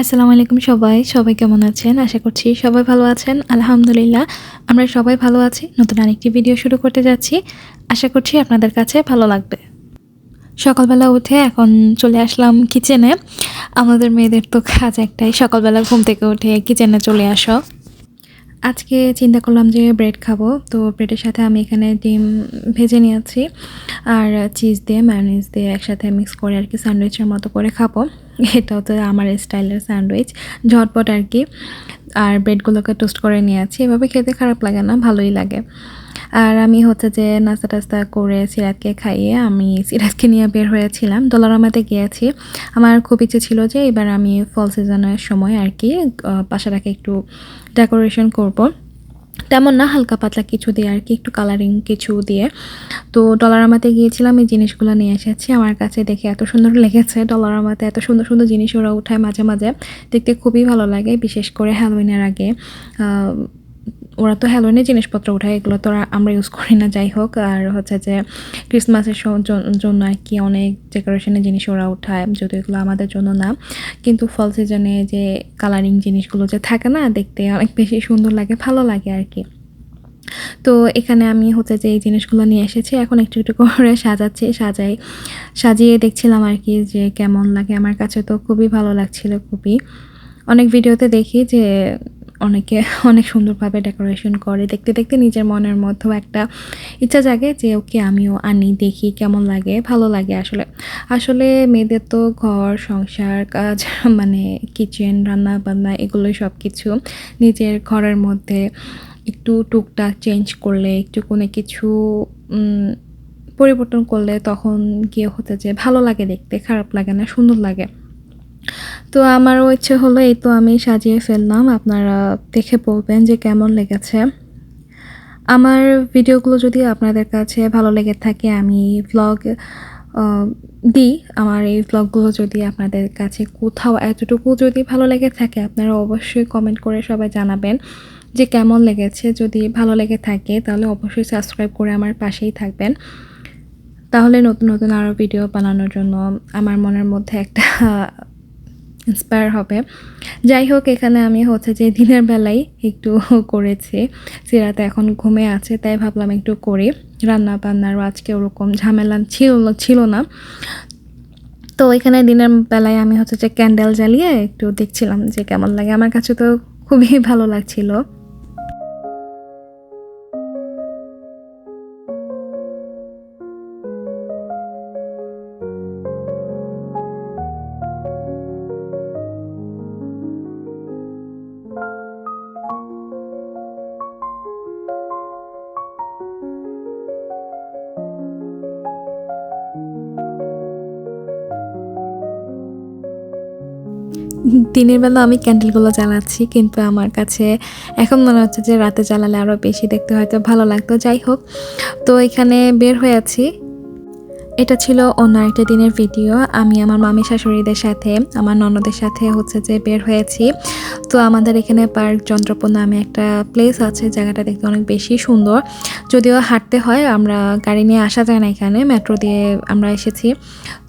আসসালামু আলাইকুম সবাই সবাই কেমন আছেন? আশা করছি সবাই ভালো আছেন। আলহামদুলিল্লাহ, আমরা সবাই ভালো আছি। নতুন আরেকটি ভিডিও শুরু করতে যাচ্ছি। আশা করছি আপনাদের কাছে ভালো লাগবে। সকালবেলা উঠে এখন চলে আসলাম কিচেনে আমাদের মেয়েদের তো কাজ একটাই। সকালবেলা ঘুম থেকে উঠে কিচেনে চলে আসো। আজকে চিন্তা করলাম যে ব্রেড খাব, তো ব্রেডের সাথে আমি এখানে ডিম ভেজে নিয়েছি আর চিজ দিয়ে ম্যানিজ দিয়ে একসাথে মিক্স করে আর কি স্যান্ডউইচের মতো করে খাব। এটাও তো আমার স্টাইলের স্যান্ডউইচ ঝটপট আর কি। আর ব্রেডগুলোকে টোস্ট করে নিয়েছি। এভাবে খেতে খারাপ লাগে না, ভালোই লাগে। আর আমি হচ্ছে যে নাস্তা টাস্তা করে সিরাতকে খাইয়ে আমি সিরাজকে নিয়ে বের হয়েছিলাম। দোলারামাতে গিয়েছি। আমার খুব ইচ্ছে ছিল যে এবার আমি ফল সিজনের সময় আর কি বাসাটাকে একটু ডেকোরেশন করব। তেমন না, হালকা পাতলা কিছু দিয়ে আর কি, একটু কালারিং কিছু দিয়ে। তো ডলারামাতে গিয়েছিলাম, এই জিনিসগুলো নিয়ে এসেছি। আমার কাছে দেখে এত সুন্দর লেগেছে ডলারামাতে এত সুন্দর সুন্দর জিনিস ওরা উঠায় মাঝে মাঝে। দেখতে খুবই ভালো লাগে, বিশেষ করে হ্যালোইনের আগে। ওরা তো হ্যালোইনের জিনিসপত্র উঠায় এগুলো তো আমরা ইউজ করি না, যাই হোক। আর হচ্ছে যে ক্রিসমাসের জন্য আর কি অনেক ডেকোরেশনের জিনিস ওরা উঠায় যদিও এগুলো আমাদের জন্য না। কিন্তু ফল সিজনে যে কালারিং জিনিসগুলো যে থাকে না, দেখতে অনেক বেশি সুন্দর লাগে, ভালো লাগে আর কি। তো এখানে আমি হচ্ছে যে এই জিনিসগুলো নিয়ে এসেছি, এখন একটু একটু করে সাজাচ্ছি, সাজাই, সাজিয়ে দেখছিলাম আর কি যে কেমন লাগে। আমার কাছে তো খুবই ভালো লাগছিল, খুবই। অনেক ভিডিওতে দেখি যে অনেকে অনেক সুন্দরভাবে ডেকোরেশন করে। দেখতে দেখতে নিজের মনের মধ্যেও একটা ইচ্ছা জাগে যে, ওকে, আমিও আনি, দেখি কেমন লাগে, ভালো লাগে আসলে। আসলে মেয়েদের তো ঘর, সংসার, কাজ মানে কিচেন রান্না বান্না এগুলোই সব কিছু নিজের ঘরের মধ্যে একটু টুকটাক চেঞ্জ করলে, একটু কোনো কিছু পরিবর্তন করলে তখন গিয়ে হতে যে, ভালো লাগে দেখতে, খারাপ লাগে না, সুন্দর লাগে। তো আমারও ইচ্ছে হলো এই তো আমি সাজিয়ে ফেললাম। আপনারা দেখে বলবেন যে কেমন লেগেছে। আমার ভিডিওগুলো যদি আপনাদের কাছে ভালো লেগে থাকে, আমি ভ্লগ দিই। আমার এই ভ্লগগুলো যদি আপনাদের কাছে কোথাও এতটুকু যদি ভালো লেগে থাকে, আপনারা অবশ্যই কমেন্ট করে সবাই জানাবেন যে কেমন লেগেছে। যদি ভালো লেগে থাকে, তাহলে অবশ্যই সাবস্ক্রাইব করে আমার পাশেই থাকবেন। তাহলে নতুন নতুন আরও ভিডিও বানানোর জন্য আমার মনের মধ্যে একটা ইন্সপায়ার হবে। যাই হোক এখানে আমি হচ্ছে যে দিনের বেলায় একটু করেছি। সিরাতে এখন ঘুমে আছে, তাই ভাবলাম একটু করি। রান্না বান্নারও আজকে ওরকম ঝামেলা ছিল ছিল না। তো এখানে দিনের বেলায় আমি হচ্ছে যে ক্যান্ডেল জ্বালিয়ে একটু দেখছিলাম যে কেমন লাগে। আমার কাছে তো খুবই ভালো লাগছিল। দিনের বেলা আমি ক্যান্ডেলগুলো জ্বালাচ্ছি, কিন্তু আমার কাছে এখন মনে হচ্ছে যে রাতে জ্বালালে আরও বেশি দেখতে হয়তো ভালো লাগতো। যাই হোক, তো এখানে বের হয়ে আছি। এটা ছিল অন্য একটা দিনের ভিডিও। আমি আমার মামি শাশুড়িদের সাথে, আমার ননদের সাথে হচ্ছে যে বের হয়েছি। তো আমাদের এখানে পার্ক চন্দ্রপুর নামে একটা প্লেস আছে, জায়গাটা দেখতে অনেক বেশি সুন্দর। যদিও হাঁটতে হয়, আমরা গাড়ি নিয়ে আসা যায় না এখানে মেট্রো দিয়ে আমরা এসেছি।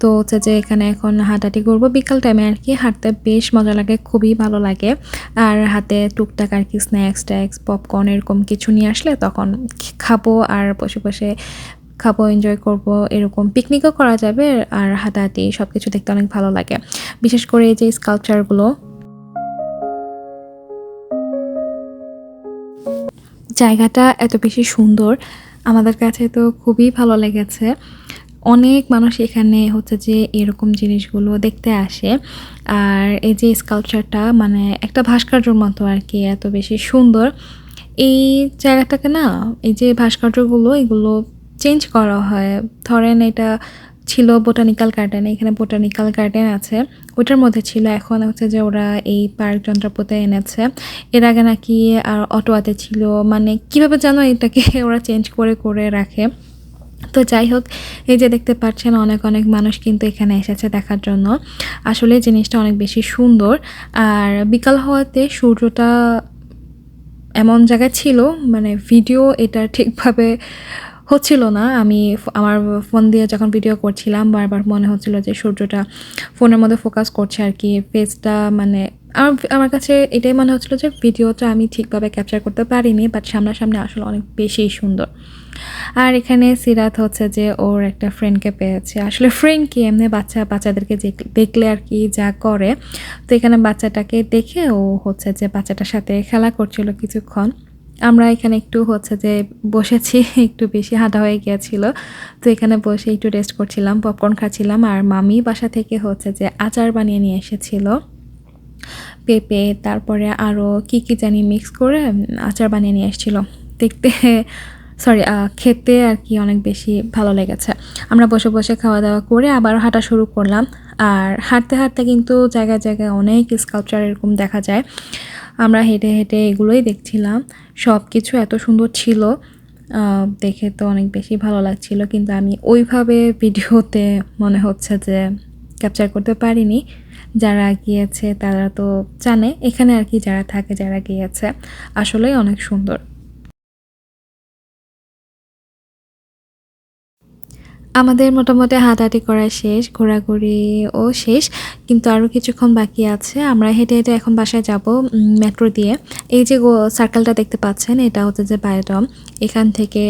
তো হচ্ছে যে এখানে এখন হাঁটাহাঁটি করব। বিকাল টাইমে আর কি হাঁটতে বেশ মজা লাগে, খুবই ভালো লাগে। আর হাতে টুকটাক আর কি স্ন্যাক্স ট্যাক্স পপকর্ন এরকম কিছু নিয়ে আসলে তখন খাব আর বসে বসে খাব এনজয় করব, এরকম পিকনিকও করা যাবে আর হাঁটাহাঁটি সব কিছু দেখতে অনেক ভালো লাগে। বিশেষ করে এই যে স্কাল্পচারগুলো জায়গাটা এত বেশি সুন্দর, আমাদের কাছে তো খুবই ভালো লেগেছে। অনেক মানুষ এখানে হচ্ছে যে এরকম জিনিসগুলো দেখতে আসে। আর এই যে স্কাল্পচারটা মানে একটা ভাস্কর্যর মতো আর কি, এত বেশি সুন্দর। এই জায়গাটাকে না, এই যে ভাস্কর্যগুলো, এগুলো চেঞ্জ করা হয়। ধরেন এটা ছিল বোটানিক্যাল গার্ডেন এখানে বোটানিক্যাল গার্ডেন আছে। ওটার মধ্যে ছিল এখন হচ্ছে যে ওরা এই পার্ক যন্ত্রপথে এনেছে। এর আগে নাকি আর অটোয়াতে ছিল। মানে কীভাবে যেন এটাকে ওরা চেঞ্জ করে করে রাখে। তো যাই হোক, এই যে দেখতে পাচ্ছেন অনেক অনেক মানুষ কিন্তু এখানে এসেছে দেখার জন্য। আসলে জিনিসটা অনেক বেশি সুন্দর। আর বিকাল হওয়াতে সূর্যটা এমন জায়গায় ছিল মানে ভিডিও এটা ঠিকভাবে হচ্ছিল না। আমি আমার ফোন দিয়ে যখন ভিডিও করছিলাম, বারবার মনে হচ্ছিল যে সূর্যটা ফোনের মধ্যে ফোকাস করছে আর কি। ফেসটা মানে আমার আমার কাছে এটাই মনে হচ্ছিল যে ভিডিওটা আমি ঠিকভাবে ক্যাপচার করতে পারিনি বাট সামনাসামনি আসলে অনেক বেশি সুন্দর। আর এখানে সিরাত হচ্ছে যে ওর একটা ফ্রেন্ডকে পেয়েছে। আসলে ফ্রেন্ড কি? এমনি বাচ্চা, বাচ্চাদেরকে দেখলে আর কি যা করে। তো এখানে বাচ্চাটাকে দেখে ও হচ্ছে যে বাচ্চাটার সাথে খেলা করছিল কিছুক্ষণ। আমরা এখানে একটু হচ্ছে যে বসেছি, একটু বেশি হাঁটা হয়ে গিয়েছিল। তো এখানে বসে একটু রেস্ট করছিলাম পপকর্ন খাচ্ছিলাম আর মামি বাসা থেকে হচ্ছে যে আচার বানিয়ে নিয়ে এসেছিল। পেঁপে, তারপরে আরও কী কী জানি মিক্স করে আচার বানিয়ে নিয়ে এসেছিল। দেখতে সরি খেতে আর কি অনেক বেশি ভালো লেগেছে। আমরা বসে বসে খাওয়া দাওয়া করে আবার হাঁটা শুরু করলাম। আর হাঁটতে হাঁটতে কিন্তু জায়গায় জায়গায় অনেক স্কাল্পচার এরকম দেখা যায়। আমরা হেঁটে হেঁটে এগুলোই দেখছিলাম। সব কিছু এত সুন্দর ছিল দেখে তো অনেক বেশি ভালো লাগছিল। কিন্তু আমি ওইভাবে ভিডিওতে মনে হচ্ছে যে ক্যাপচার করতে পারিনি। যারা গিয়েছে তারা তো জানে, এখানে আর কি যারা থাকে, যারা গিয়েছে, আসলেই অনেক সুন্দর। আমাদের মোটামুটি হাঁটাহাঁটি করা শেষ ঘোরাঘুরিও শেষ, কিন্তু আরও কিছুক্ষণ বাকি আছে। আমরা হেঁটে হেঁটে এখন বাসায় যাব মেট্রো দিয়ে। এই যে সার্কেলটা দেখতে পাচ্ছেন, এটা হচ্ছে যে বায়োডম এখান থেকে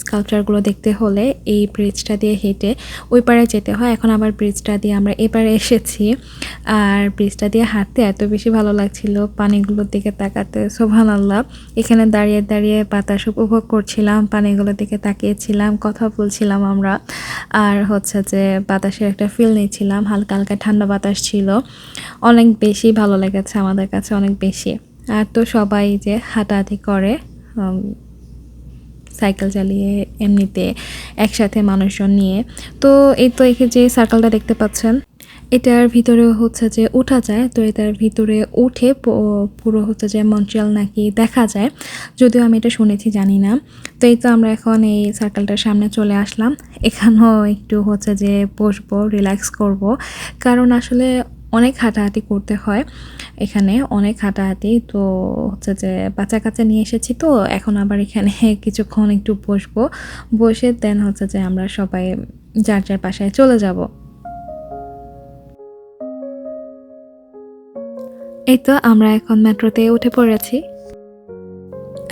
স্কাল্পচারগুলো দেখতে হলে এই ব্রিজটা দিয়ে হেঁটে ওই পারে যেতে হয়। এখন আবার ব্রিজটা দিয়ে আমরা এপারে এসেছি। আর ব্রিজটা দিয়ে হাঁটতে এত বেশি ভালো লাগছিল। পানিগুলোর দিকে তাকাতে সোভান আল্লাহ এখানে দাঁড়িয়ে দাঁড়িয়ে বাতাস উপভোগ করছিলাম, পানিগুলোর দিকে তাকিয়েছিলাম, কথা বলছিলাম আমরা। আর হচ্ছে যে বাতাসের একটা ফিল নিচ্ছিলাম, হালকা হালকা ঠান্ডা বাতাস ছিল। অনেক বেশি ভালো লেগেছে আমাদের কাছে, অনেক বেশি। আর তো সবাই যে হাঁটাহাঁটি করে সাইকেল চালিয়ে এমনিতে একসাথে মানুষজন নিয়ে। তো এই তো এখানে যে সার্কেলটা দেখতে পাচ্ছেন, এটার ভিতরে হচ্ছে যে উঠা যায়, তো এটার ভিতরে উঠে পুরো হচ্ছে যে মন্ট্রিয়াল নাকি দেখা যায়। যদিও আমি এটা শুনেছি, জানি না। তো এই তো আমরা এখন এই সার্কেলটার সামনে চলে আসলাম। এখানেও একটু হচ্ছে যে বসবো রিল্যাক্স করব। কারণ আসলে অনেক হাঁটাহাঁটি করতে হয়। এখানে অনেক হাঁটাহাঁটি, তো হচ্ছে যে বাচ্চা কাচ্চা নিয়ে এসেছি তো, এখন আবার এখানে কিছুক্ষণ একটু বসবো। বসে দেন হচ্ছে যে আমরা সবাই যার যার বাসায় চলে যাব। এই তো আমরা এখন মেট্রোতে উঠে পড়েছি।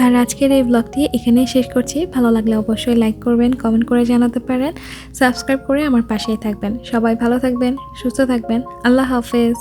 আর আজকের এই ব্লগটি এখানেই শেষ করছি। ভালো লাগলে অবশ্যই লাইক করবেন কমেন্ট করে জানাতে পারেন। সাবস্ক্রাইব করে আমার পাশেই থাকবেন। সবাই ভালো থাকবেন, সুস্থ থাকবেন। আল্লাহ হাফেজ।